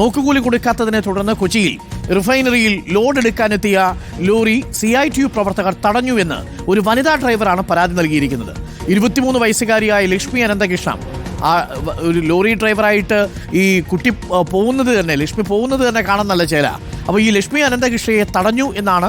നോക്കുകൂലി കൊടുക്കാത്തതിനെ തുടർന്ന് കൊച്ചിയിൽ റിഫൈനറിയിൽ load എടുക്കാനെത്തിയ lorry C I T U പ്രവർത്തകർ തടഞ്ഞുവെന്ന് ഒരു വനിതാ ഡ്രൈവറാണ് പരാതി നൽകിയിരിക്കുന്നത്. ഇരുപത്തിമൂന്ന് വയസ്സുകാരിയായ ലക്ഷ്മി അനന്തകൃഷ്ണ ആ ഒരു ലോറി ഡ്രൈവറായിട്ട് ഈ കുട്ടി പോകുന്നത് തന്നെ ലക്ഷ്മി പോകുന്നത് തന്നെ കാണാൻ നല്ല ചേല. അപ്പോൾ ഈ ലക്ഷ്മി അനന്തകൃഷ്ണയെ തടഞ്ഞു എന്നാണ്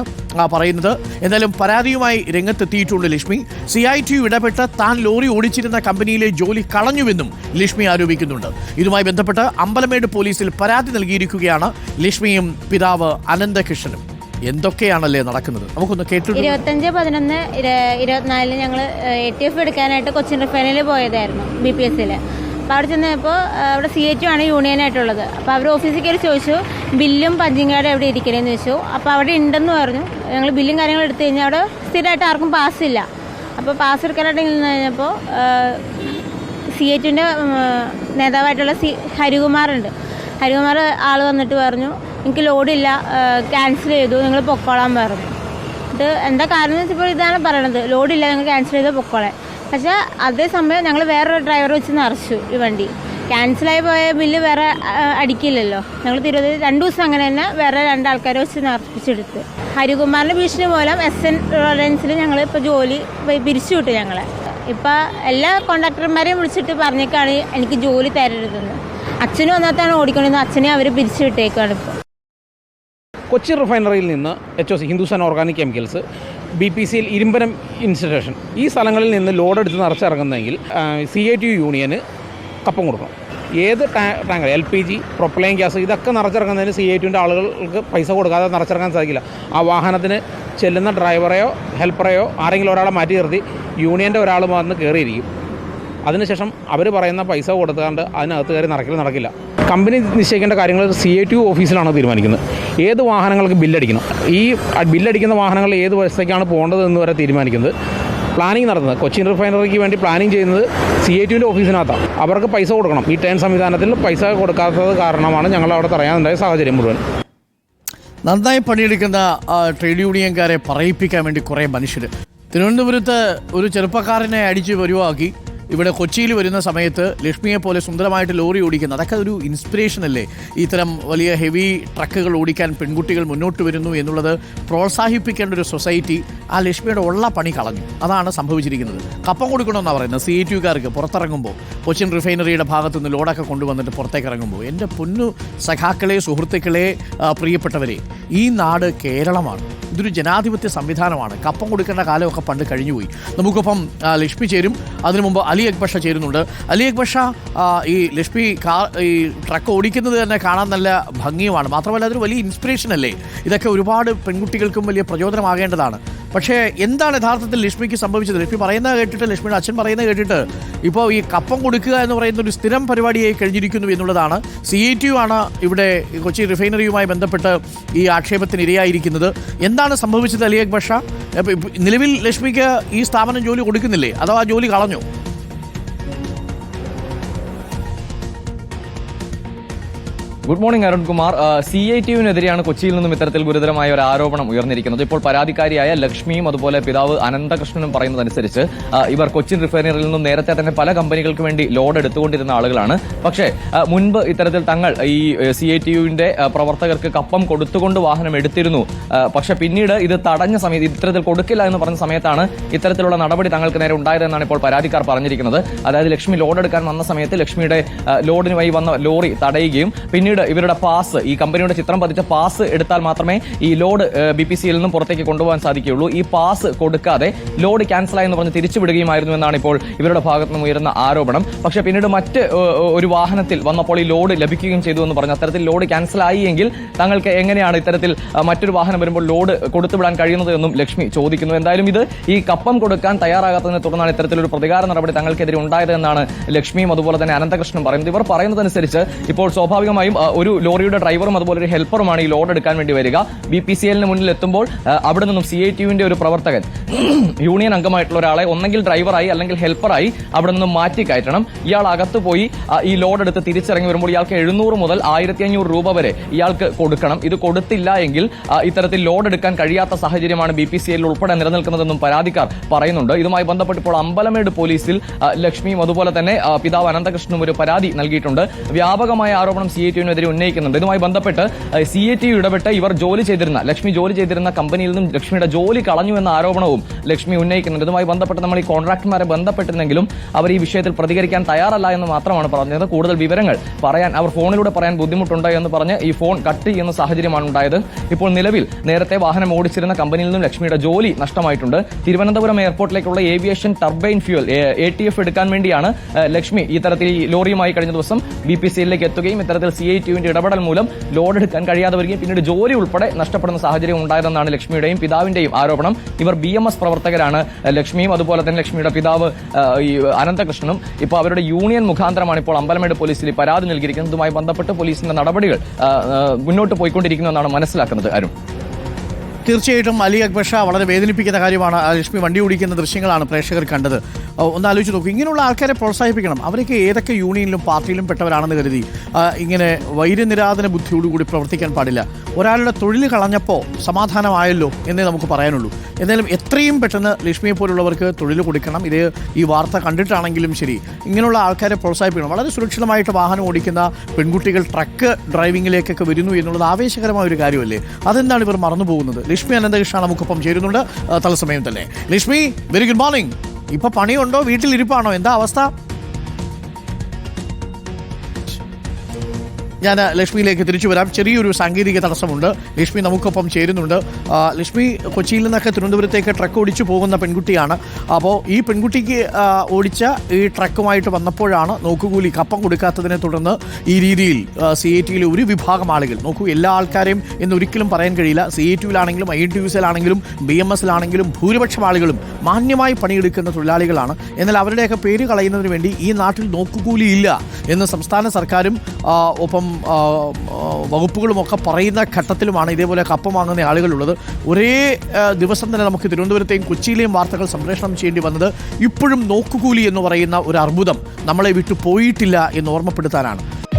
പറയുന്നത്. എന്തായാലും പരാതിയുമായി രംഗത്തെത്തിയിട്ടുണ്ട് Lakshmi. C I T U ഇടപെട്ട് താൻ ലോറി ഓടിച്ചിരുന്ന കമ്പനിയിലെ ജോലി കളഞ്ഞുവെന്നും ലക്ഷ്മി ആരോപിക്കുന്നുണ്ട്. ഇതുമായി ബന്ധപ്പെട്ട് അമ്പലമേട് പോലീസിൽ പരാതി നൽകിയിരിക്കുകയാണ് ലക്ഷ്മിയും പിതാവ് അനന്തകൃഷ്ണനും. എന്തൊക്കെയാണല്ലേ നടക്കുന്നത്? നമുക്കൊന്ന് കേട്ടു ഇരുപത്തഞ്ച് പതിനൊന്ന് ഇരുപത്തിനാലിൽ ഞങ്ങൾ എ ടി എഫ് എടുക്കാനായിട്ട് കൊച്ചിൻ റിഫൈനറിൽ പോയതായിരുന്നു ബി പി എസിൽ അപ്പോൾ അവിടെ ചെന്നപ്പോൾ അവിടെ സി എച്ച് ആണ് യൂണിയനായിട്ടുള്ളത് അപ്പോൾ അവർ ഓഫീസിൽ കയറി ചോദിച്ചു ബില്ലും പഞ്ചിങ് കാർഡും എവിടെ ഇരിക്കണേന്ന് ചോദിച്ചു. അപ്പോൾ അവിടെ ഉണ്ടെന്ന് പറഞ്ഞു. ഞങ്ങൾ ബില്ലും കാര്യങ്ങളും എടുത്തു കഴിഞ്ഞാൽ അവിടെ സ്ഥിരമായിട്ട് ആർക്കും പാസ് ഇല്ല. അപ്പോൾ പാസ് എടുക്കാനായിട്ട് നിന്ന് കഴിഞ്ഞപ്പോൾ സി എച്ചിന്റെ നേതാവായിട്ടുള്ള സി ഹരികുമാറുണ്ട് ഹരികുമാർ ആൾ വന്നിട്ട് പറഞ്ഞു എനിക്ക് ലോഡില്ല ക്യാൻസൽ ചെയ്തു നിങ്ങൾ പൊക്കോളാൻ പറഞ്ഞു. ഇത് എന്താ കാരണം എന്ന് വെച്ചപ്പോൾ ഇതാണ് പറയണത്. ലോഡില്ല നിങ്ങൾ ക്യാൻസൽ ചെയ്ത് പൊക്കോളെ. പക്ഷേ അതേ സമയം ഞങ്ങൾ വേറൊരു ഡ്രൈവർ വെച്ച് നിറച്ചു ഈ വണ്ടി. ക്യാൻസലായി പോയ ബില്ല് വേറെ അടിക്കില്ലല്ലോ. ഞങ്ങൾ തിരുവനന്തപുരം രണ്ട് ദിവസം അങ്ങനെ തന്നെ വേറെ രണ്ടാൾക്കാരെ വെച്ച് നിറപ്പിച്ചെടുത്ത്. ഹരികുമാറിന്റെ ഭീഷണി മൂലം എസ് എൻ റിലയൻസിൽ ഞങ്ങൾ ഇപ്പോൾ ജോലി പിരിച്ചു വിട്ടു ഞങ്ങളെ. ഇപ്പം എല്ലാ കോൺട്രാക്ടർമാരെയും വിളിച്ചിട്ട് പറഞ്ഞേക്കാണ് എനിക്ക് ജോലി തരരുതെന്ന്. അച്ഛനും ഒന്നാത്താണ് ഓടിക്കൊണ്ടിരുന്നത്. അച്ഛനെ അവർ പിരിച്ചു വിട്ടേക്കാണ് ഇപ്പോൾ കൊച്ചി റിഫൈനറിയിൽ നിന്ന് H O C Hindustan organic chemicals B P സിയിൽ ഇരുമ്പനം ഇൻസ്റ്റിറ്റ്യൂഷൻ ഈ സ്ഥലങ്ങളിൽ നിന്ന് ലോഡ് എടുത്ത് നിറച്ചിറങ്ങുന്നതെങ്കിൽ സി ഐ ടി യു യൂണിയന് കപ്പം കൊടുക്കണം. ഏത് tanker L P G propylene gas ഇതൊക്കെ നിറച്ചിറങ്ങുന്നതിന് സി ഐ ടിന്റെ ആളുകൾക്ക് പൈസ കൊടുക്കാതെ നിറച്ചിറങ്ങാൻ സാധിക്കില്ല. ആ വാഹനത്തിന് ചെല്ലുന്ന ഡ്രൈവറെയോ ഹെൽപ്പറെയോ ആരെങ്കിലും ഒരാളെ മാറ്റി നിർത്തി യൂണിയന്റെ ഒരാൾ വന്ന് കയറിയിരിക്കും അതിനുശേഷം അവർ പറയുന്ന പൈസ കൊടുക്കാണ്ട് അതിനകത്ത് കയറി നടക്കില്ല നടക്കില്ല. കമ്പനി നിശ്ചയിക്കേണ്ട കാര്യങ്ങൾ സി ഐ ടി ഓഫീസിലാണ് തീരുമാനിക്കുന്നത്. ഏത് വാഹനങ്ങൾക്ക് ബില്ലടിക്കണം? ഈ ബില്ലടിക്കുന്ന വാഹനങ്ങൾ ഏത് വശത്തേക്കാണ് പോകേണ്ടത് എന്ന് വരെ തീരുമാനിക്കുന്നത്. പ്ലാനിങ് നടത്തുന്നത്. കൊച്ചിൻ റിഫൈനറിക്ക് വേണ്ടി പ്ലാനിങ് ചെയ്യുന്നത് സി ഐ ടിന്റെ ഓഫീസിനകത്താണ് അവർക്ക് പൈസ കൊടുക്കണം. ഈ ടേൺ സംവിധാനത്തിൽ പൈസ കൊടുക്കാത്തത് കാരണമാണ് ഞങ്ങൾ അവിടെ തടയാനുണ്ടായ സാഹചര്യം മുഴുവൻ. നന്നായി പണിയെടുക്കുന്ന ട്രേഡ് യൂണിയൻകാരെ പറയിപ്പിക്കാൻ വേണ്ടി കുറേ മനുഷ്യർ തിരുവനന്തപുരത്ത് ഒരു ചെറുപ്പക്കാരനെ അടിച്ച് വരുവാക്കി. ഇവിടെ കൊച്ചിയിൽ വരുന്ന സമയത്ത് ലക്ഷ്മിയെ പോലെ സുന്ദരമായിട്ട് ലോറി ഓടിക്കുന്നത് അതൊക്കെ ഒരു ഇൻസ്പിറേഷൻ അല്ലേ? ഇത്തരം വലിയ ഹെവി ട്രക്കുകൾ ഓടിക്കാൻ പെൺകുട്ടികൾ മുന്നോട്ട് വരുന്നു എന്നുള്ളത് പ്രോത്സാഹിപ്പിക്കേണ്ട ഒരു സൊസൈറ്റി ആ ലക്ഷ്മിയുടെ ഉള്ള പണി കളഞ്ഞു. അതാണ് സംഭവിച്ചിരിക്കുന്നത്. കപ്പം കൊടുക്കണമെന്നാണ് പറയുന്നത്. സി ടി യുക്കാർക്ക് പുറത്തിറങ്ങുമ്പോൾ കൊച്ചിൻ റിഫൈനറിയുടെ ഭാഗത്തു നിന്ന് ലോഡൊക്കെ കൊണ്ടുവന്നിട്ട് പുറത്തേക്ക് ഇറങ്ങുമ്പോൾ എന്റെ പൊന്നു സഖാക്കളെ സുഹൃത്തുക്കളെ പ്രിയപ്പെട്ടവരെ ഈ നാട് കേരളമാണ്. ഇതൊരു ജനാധിപത്യ സംവിധാനമാണ്. കപ്പം കൊടുക്കേണ്ട കാലമൊക്കെ പണ്ട് കഴിഞ്ഞുപോയി. നമുക്കൊപ്പം ലക്ഷ്മി ചേരും. അതിനു മുമ്പ് അലി അക്ബഷ ചേരുന്നുണ്ട്. അലി അക്ബർ ഷാ ഈ ലക്ഷ്മി കാ ഈ ട്രക്ക് ഓടിക്കുന്നത് തന്നെ കാണാൻ നല്ല ഭംഗിയുമാണ്. മാത്രമല്ല അതൊരു വലിയ ഇൻസ്പിറേഷൻ അല്ലേ? ഇതൊക്കെ ഒരുപാട് പെൺകുട്ടികൾക്കും വലിയ പ്രചോദനമാകേണ്ടതാണ്. പക്ഷേ എന്താണ് യഥാർത്ഥത്തിൽ ലക്ഷ്മിക്ക് സംഭവിച്ചത്? ലക്ഷ്മി പറയുന്നത് കേട്ടിട്ട് ലക്ഷ്മിയുടെ അച്ഛൻ പറയുന്നത് കേട്ടിട്ട് ഇപ്പോൾ ഈ കപ്പം കൊടുക്കുക എന്ന് പറയുന്ന ഒരു സ്ഥിരം പരിപാടിയായി കഴിഞ്ഞിരിക്കുന്നു എന്നുള്ളതാണ്. സി ഐ ടി ആണ് ഇവിടെ കൊച്ചി റിഫൈനറിയുമായി ബന്ധപ്പെട്ട് ഈ ആക്ഷേപത്തിന് ഇരയായിരിക്കുന്നത്. എന്താണ് സംഭവിച്ചത് അലി അക്ബർ ഷാ നിലവിൽ ലക്ഷ്മിക്ക് ഈ സ്ഥാപനം ജോലി കൊടുക്കുന്നില്ലേ? അഥവാ ജോലി കളഞ്ഞു? Good morning Arunkumar. C I T യുവിനെതിരെയാണ് കൊച്ചിയിൽ നിന്നും ഇത്തരത്തിൽ ഗുരുതരമായ ഒരു ആരോപണം ഉയർന്നിരിക്കുന്നത്. ഇപ്പോൾ പരാതിക്കാരിയായ ലക്ഷ്മിയും അതുപോലെ പിതാവ് അനന്തകൃഷ്ണനും പറയുന്നതനുസരിച്ച് ഇവർ കൊച്ചിൻ റിഫൈനറിയിൽ നിന്നും നേരത്തെ തന്നെ പല കമ്പനികൾക്ക് വേണ്ടി ലോഡ് എടുത്തുകൊണ്ടിരുന്ന ആളുകളാണ്. പക്ഷേ മുൻപ് ഇത്തരത്തിൽ തങ്ങൾ ഈ സി ഐ ടി യുവിന്റെ പ്രവർത്തകർക്ക് കപ്പം കൊടുത്തുകൊണ്ട് വാഹനം എടുത്തിരുന്നു. പക്ഷേ പിന്നീട് ഇത് തടഞ്ഞ സമയത്ത് ഇത്തരത്തിൽ കൊടുക്കില്ല എന്ന് പറഞ്ഞ സമയത്താണ് ഇത്തരത്തിലുള്ള നടപടി തങ്ങൾക്ക് നേരെ ഉണ്ടായതെന്നാണ് ഇപ്പോൾ പരാതിക്കാർ പറഞ്ഞിരിക്കുന്നത്. അതായത് ലക്ഷ്മി ലോഡ് എടുക്കാൻ വന്ന സമയത്ത് ലക്ഷ്മിയുടെ ലോഡിനുമായി വന്ന ലോറി തടയുകയും പിന്നീട് ഇവരുടെ പാസ് ഈ കമ്പനിയുടെ ചിത്രം പതിച്ച പാസ് എടുത്താൽ മാത്രമേ ഈ ലോഡ് ബി പി സിയിൽ നിന്നും പുറത്തേക്ക് കൊണ്ടുപോകാൻ സാധിക്കുകയുള്ളൂ. ഈ പാസ് കൊടുക്കാതെ ലോഡ് ക്യാൻസലായി ആയെന്ന് പറഞ്ഞ് തിരിച്ചുവിടുകയുമായിരുന്നു എന്നാണ് ഇപ്പോൾ ഇവരുടെ ഭാഗത്ത് നിന്നും ഉയരുന്ന ആരോപണം. പക്ഷേ പിന്നീട് മറ്റ് ഒരു വാഹനത്തിൽ വന്നപ്പോൾ ഈ ലോഡ് ലഭിക്കുകയും ചെയ്തു എന്ന് പറഞ്ഞു. അത്തരത്തിൽ ലോഡ് ക്യാൻസലായി എങ്കിൽ തങ്ങൾക്ക് എങ്ങനെയാണ് ഇത്തരത്തിൽ മറ്റൊരു വാഹനം വരുമ്പോൾ ലോഡ് കൊടുത്തുവിടാൻ കഴിയുന്നത് എന്നും ലക്ഷ്മി ചോദിക്കുന്നു. എന്തായാലും ഇത് ഈ കപ്പം കൊടുക്കാൻ തയ്യാറാകാത്തതിനെ തുടർന്നാണ് ഇത്തരത്തിലൊരു പ്രതികാര നടപടി തങ്ങൾക്കെതിരെ ഉണ്ടായത് എന്നാണ് ലക്ഷ്മിയും അതുപോലെ തന്നെ അനന്തകൃഷ്ണനും പറയുന്നത്. ഇവർ പറയുന്നതനുസരിച്ച് ഇപ്പോൾ സ്വാഭാവികമായും ഒരു ലോറിയുടെ ഡ്രൈവറും അതുപോലെ ഒരു ഹെൽപ്പറുമാണ് ഈ ലോഡ് എടുക്കാൻ വേണ്ടി വരിക. ബി പി സി എല്ലിന് മുന്നിൽ എത്തുമ്പോൾ അവിടെ നിന്നും സി ഐ ടി യുവിന്റെ ഒരു പ്രവർത്തകൻ യൂണിയൻ അംഗമായിട്ടുള്ള ഒരാളെ ഒന്നെങ്കിൽ ഡ്രൈവറായി അല്ലെങ്കിൽ ഹെൽപ്പറായി അവിടെ നിന്നും മാറ്റി കയറ്റണം. ഇയാൾ അകത്ത് പോയി ഈ ലോഡ് എടുത്ത് തിരിച്ചിറങ്ങി വരുമ്പോൾ ഇയാൾക്ക് എഴുന്നൂറ് മുതൽ ആയിരത്തി അഞ്ഞൂറ് രൂപ വരെ ഇയാൾക്ക് കൊടുക്കണം. ഇത് കൊടുത്തില്ല എങ്കിൽ ഇത്തരത്തിൽ ലോഡ് എടുക്കാൻ കഴിയാത്ത സാഹചര്യമാണ് ബി പി സി എല്ലിൽ ഉൾപ്പെടെ നിലനിൽക്കുന്നതെന്നും പരാതിക്കാർ പറയുന്നുണ്ട്. ഇതുമായി ബന്ധപ്പെട്ട് ഇപ്പോൾ അമ്പലമേട് പോലീസിൽ ലക്ഷ്മിയും അതുപോലെ തന്നെ പിതാവ് അനന്തകൃഷ്ണനും ഒരു പരാതി നൽകിയിട്ടുണ്ട്. വ്യാപകമായ ആരോപണം സി ഐ ടിയുവിനെതിരെ യുവിനെതിരെ ഉന്നയിക്കുന്നുണ്ട്. ഇതുമായി ബന്ധപ്പെട്ട് സി എ ടി ഇടപെട്ട് ഇവർ ജോലി ചെയ്തിരുന്ന ലക്ഷ്മി ജോലി ചെയ്തിരുന്ന കമ്പനിയിൽ നിന്നും ലക്ഷ്മിയുടെ ജോലി കളഞ്ഞു എന്ന ആരോപണവും ലക്ഷ്മി ഉന്നയിക്കുന്നുണ്ട്. ഇതുമായി ബന്ധപ്പെട്ട് നമ്മൾ ഈ കോൺട്രാക്ടർമാരെ ബന്ധപ്പെട്ടിരുന്നെങ്കിലും അവർ ഈ വിഷയത്തിൽ പ്രതികരിക്കാൻ തയ്യാറല്ല എന്ന് മാത്രമാണ് പറഞ്ഞത്. കൂടുതൽ വിവരങ്ങൾ പറയാൻ അവർ ഫോണിലൂടെ പറയാൻ ബുദ്ധിമുട്ടുണ്ടോ എന്ന് പറഞ്ഞ് ഈ ഫോൺ കട്ട് ചെയ്യുന്ന സാഹചര്യമാണ് ഉണ്ടായത്. ഇപ്പോൾ നിലവിൽ നേരത്തെ വാഹനം ഓടിച്ചിരുന്ന കമ്പനിയിൽ നിന്നും ലക്ഷ്മിയുടെ ജോലി നഷ്ടമായിട്ടുണ്ട്. Thiruvananthapuram എയർപോർട്ടിലേക്കുള്ള aviation turbine fuel A T F എടുക്കാൻ വേണ്ടിയാണ് ലക്ഷ്മി ഇത്തരത്തിൽ ലോറിയുമായി കഴിഞ്ഞ ദിവസം ബി പി സിയിലേക്ക് എത്തുകയും ഇത്തരത്തിൽ സി ഐ ടിയുവിന്റെ ഇടപെടൽ മൂലം ലോഡ് എടുക്കാൻ കഴിയാതെ വരികയും പിന്നീട് ജോലി ഉൾപ്പെടെ നഷ്ടപ്പെടുന്ന സാഹചര്യം ഉണ്ടായതെന്നാണ് ലക്ഷ്മിയുടെയും പിതാവിന്റെയും ആരോപണം. ഇവർ ബി എം എസ് പ്രവർത്തകരാണ്. ലക്ഷ്മിയും അതുപോലെ തന്നെ ലക്ഷ്മിയുടെ പിതാവ് ഈ അനന്തകൃഷ്ണനും ഇപ്പോൾ അവരുടെ യൂണിയൻ മുഖാന്തരമാണ് ഇപ്പോൾ അമ്പലമേട് പോലീസിൽ പരാതി നൽകിയിരിക്കുന്നതുമായി ബന്ധപ്പെട്ട് പോലീസിന്റെ നടപടികൾ മുന്നോട്ട് പോയിക്കൊണ്ടിരിക്കുന്നു പോയിക്കൊണ്ടിരിക്കുന്നതെന്നാണ് മനസ്സിലാക്കുന്നത്. അരുൺ. തീർച്ചയായിട്ടും അലി അക്ബർ ഷാ വളരെ വേദനിപ്പിക്കുന്ന കാര്യമാണ്. ലക്ഷ്മി വണ്ടി ഓടിക്കുന്ന ദൃശ്യങ്ങളാണ് പ്രേക്ഷകർ കണ്ടത്. ഒന്ന് ആലോചിച്ച് നോക്കും. ഇങ്ങനെയുള്ള ആൾക്കാരെ പ്രോത്സാഹിപ്പിക്കണം. അവരൊക്കെ ഏതൊക്കെ യൂണിയനിലും പാർട്ടിയിലും പെട്ടവരാണെന്ന് കരുതി ഇങ്ങനെ വൈര്യനിരാധന ബുദ്ധിയോടുകൂടി പ്രവർത്തിക്കാൻ പാടില്ല. ഒരാളുടെ തൊഴിൽ കളഞ്ഞപ്പോൾ സമാധാനമായല്ലോ എന്നേ നമുക്ക് പറയാനുള്ളൂ. എന്തായാലും എത്രയും പെട്ടെന്ന് ലക്ഷ്മിയെ പോലുള്ളവർക്ക് തൊഴിൽ കൊടുക്കണം. ഇത് ഈ വാർത്ത കണ്ടിട്ടാണെങ്കിലും ശരി. ഇങ്ങനെയുള്ള ആൾക്കാരെ പ്രോത്സാഹിപ്പിക്കണം. വളരെ സുരക്ഷിതമായിട്ട് വാഹനം ഓടിക്കുന്ന പെൺകുട്ടികൾ ട്രക്ക് ഡ്രൈവിംഗിലേക്കൊക്കെ വരുന്നു എന്നുള്ളത് ആവേശകരമായ ഒരു കാര്യമല്ലേ? അതെന്താണ് ഇവർ മറന്നു പോകുന്നത് ലക്ഷ്മി അനന്തകൃഷ്ണ നമുക്കൊപ്പം ചേരുന്നുണ്ട്. തലസമയം തന്നെ. ലക്ഷ്മി വെരി ഗുഡ് മോർണിംഗ് ഇപ്പൊ പണിയുണ്ടോ? വീട്ടിലിരിപ്പാണോ? എന്താ അവസ്ഥ? ഞാൻ ലക്ഷ്മിയിലേക്ക് തിരിച്ചു വരാം. ചെറിയൊരു സാങ്കേതിക തടസ്സമുണ്ട്. ലക്ഷ്മി നമുക്കൊപ്പം ചേരുന്നുണ്ട്. ലക്ഷ്മി കൊച്ചിയിൽ നിന്നൊക്കെ തിരുവനന്തപുരത്തേക്ക് ട്രക്ക് ഓടിച്ചു പോകുന്ന പെൺകുട്ടിയാണ്. അപ്പോൾ ഈ പെൺകുട്ടിക്ക് ഓടിച്ച ഈ ട്രക്കുമായിട്ട് വന്നപ്പോഴാണ് നോക്കുകൂലി കപ്പം കൊടുക്കാത്തതിനെ തുടർന്ന് ഈ രീതിയിൽ സി എ ടിയിലെ ഒരു വിഭാഗം ആളുകൾ നോക്കൂ എല്ലാ ആൾക്കാരെയും എന്ന് ഒരിക്കലും പറയാൻ കഴിയില്ല. സി എ ടിയിലാണെങ്കിലും ഐ ടി യുസിലാണെങ്കിലും ബി എം എസിലാണെങ്കിലും ഭൂരിപക്ഷം ആളുകളും മാന്യമായി പണിയെടുക്കുന്ന തൊഴിലാളികളാണ്. എന്നാൽ അവരുടെയൊക്കെ പേര് കളയുന്നതിന് വേണ്ടി ഈ നാട്ടിൽ നോക്കുകൂലി ഇല്ല എന്ന് സംസ്ഥാന സർക്കാരും ഒപ്പം ആ, ഒക്കെ പറയുന്ന ഘട്ടത്തിലുമാണ് ഇതേപോലെ കപ്പ വാങ്ങുന്ന ആളുകളുള്ളത്. ഒരേ ദിവസം തന്നെ നമുക്ക് തിരുവനന്തപുരത്തെയും കൊച്ചിയിലെയും വാർത്തകൾ സംപ്രേഷണം ചെയ്യേണ്ടി വന്നത് ഇപ്പോഴും നോക്കുകൂലി എന്ന് പറയുന്ന ഒരു അർബുദം നമ്മളെ വിട്ടു പോയിട്ടില്ല എന്ന് ഓർമ്മപ്പെടുത്താനാണ്.